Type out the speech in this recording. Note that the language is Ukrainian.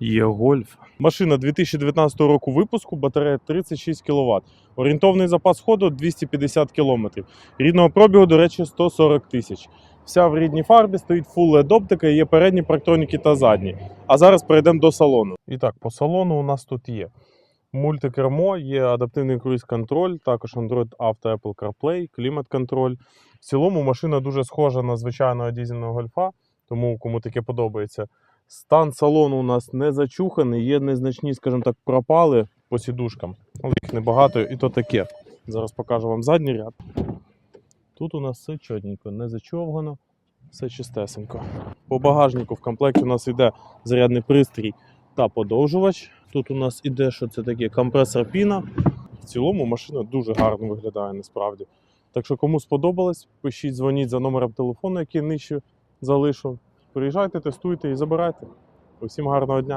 Є гольф. Машина 2019 року випуску, батарея 36 кВт. Орієнтовний запас ходу 250 км. Рідного пробігу, до речі, 140 тисяч. Вся в рідній фарбі стоїть full LED оптика, є передні парктроніки та задні. А зараз перейдемо до салону. І так, по салону у нас тут є мультикермо, є адаптивний круїз-контроль, також Android Auto, Apple CarPlay, клімат-контроль. В цілому машина дуже схожа на звичайного дізельного гольфа, тому кому таке подобається. Стан салону у нас не зачуханий, є незначні, скажімо так, пропали по сідушкам. Але їх небагато, і то таке. Зараз покажу вам задній ряд. Тут у нас все чотненько, не зачовгано, все чистесенько. По багажнику в комплекті у нас йде зарядний пристрій та подовжувач. Тут у нас іде, що це таке компресор піна. В цілому машина дуже гарно виглядає насправді. Так що, кому сподобалось, пишіть, дзвоніть за номером телефону, який нижче залишу. Приїжджайте, тестуйте і забирайте. Усім гарного дня!